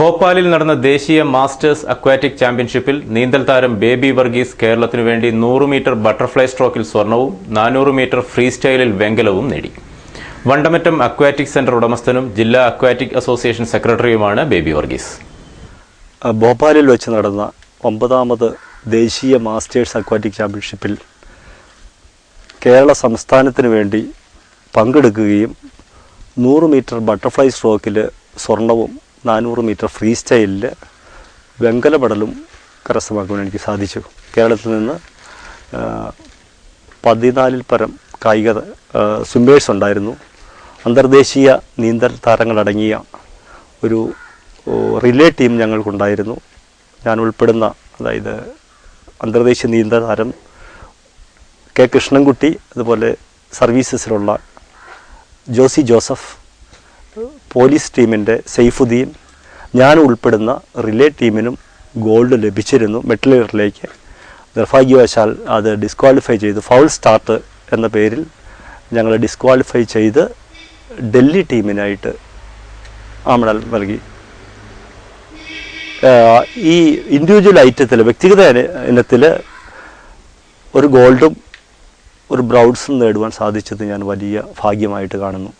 ഭോപ്പാലിൽ നടന്ന ദേശീയ മാസ്റ്റേഴ്സ് അക്വാറ്റിക് ചാമ്പ്യൻഷിപ്പിൽ നീന്തൽ താരം ബേബി വർഗീസ് കേരളത്തിനു വേണ്ടി നൂറ് മീറ്റർ ബട്ടർഫ്ലൈ സ്ട്രോക്കിൽ സ്വർണവും നാനൂറ് മീറ്റർ ഫ്രീ സ്റ്റൈലിൽ വെങ്കലവും നേടി. വണ്ടമറ്റം അക്വാറ്റിക് സെന്റർ ഉടമസ്ഥനും ജില്ലാ അക്വാറ്റിക് അസോസിയേഷൻ സെക്രട്ടറിയുമാണ് ബേബി വർഗീസ്. ഭോപ്പാലിൽ വെച്ച് നടന്ന ഒമ്പതാമത് ദേശീയ മാസ്റ്റേഴ്സ് അക്വാറ്റിക് ചാമ്പ്യൻഷിപ്പിൽ കേരള സംസ്ഥാനത്തിന് വേണ്ടി പങ്കെടുക്കുകയും നൂറ് മീറ്റർ ബട്ടർഫ്ലൈ സ്ട്രോക്കിൽ സ്വർണവും നാനൂറ് മീറ്റർ ഫ്രീ സ്റ്റൈലിൽ വെങ്കല മെഡലും കരസ്ഥമാക്കുവാൻ എനിക്ക് സാധിച്ചു. കേരളത്തിൽ നിന്ന് പതിനാലിൽ പരം കായിക സ്വിമ്മേഴ്സ് ഉണ്ടായിരുന്നു. അന്തർദേശീയ നീന്തൽ താരങ്ങളടങ്ങിയ ഒരു റിലേ ടീം ഞങ്ങൾക്കുണ്ടായിരുന്നു. ഞാൻ ഉൾപ്പെടുന്ന അതായത് അന്തർദേശീയ നീന്തൽ താരം കെ കൃഷ്ണൻകുട്ടി അതുപോലെ സർവീസസിലുള്ള ജോസി ജോസഫ് പോലീസ് ടീമിന്റെ സൈഫുദ്ദീൻ ഞാൻ ഉൾപ്പെടുന്ന റിലേ ടീമിനും ഗോൾഡ് ലഭിച്ചിരുന്നു മെറ്റലറിലേക്ക് നിർഭാഗ്യവശാൽ അത് ഡിസ്ക്വാളിഫൈ ചെയ്ത് ഫൗൾ സ്റ്റാർട്ട് എന്ന പേരിൽ ഞങ്ങൾ ഡിസ്ക്വാളിഫൈ ചെയ്ത് ഡൽഹി ടീമിനായിട്ട് ആ മെഡൽ നൽകി. ഈ ഇൻഡിവിജ്വൽ ഐറ്റത്തിൽ വ്യക്തിഗത ഇനത്തിൽ ഒരു ഗോൾഡും ഒരു ബ്രൗൺസും നേടുവാൻ സാധിച്ചത് ഞാൻ വലിയ ഭാഗ്യമായിട്ട് കാണുന്നു.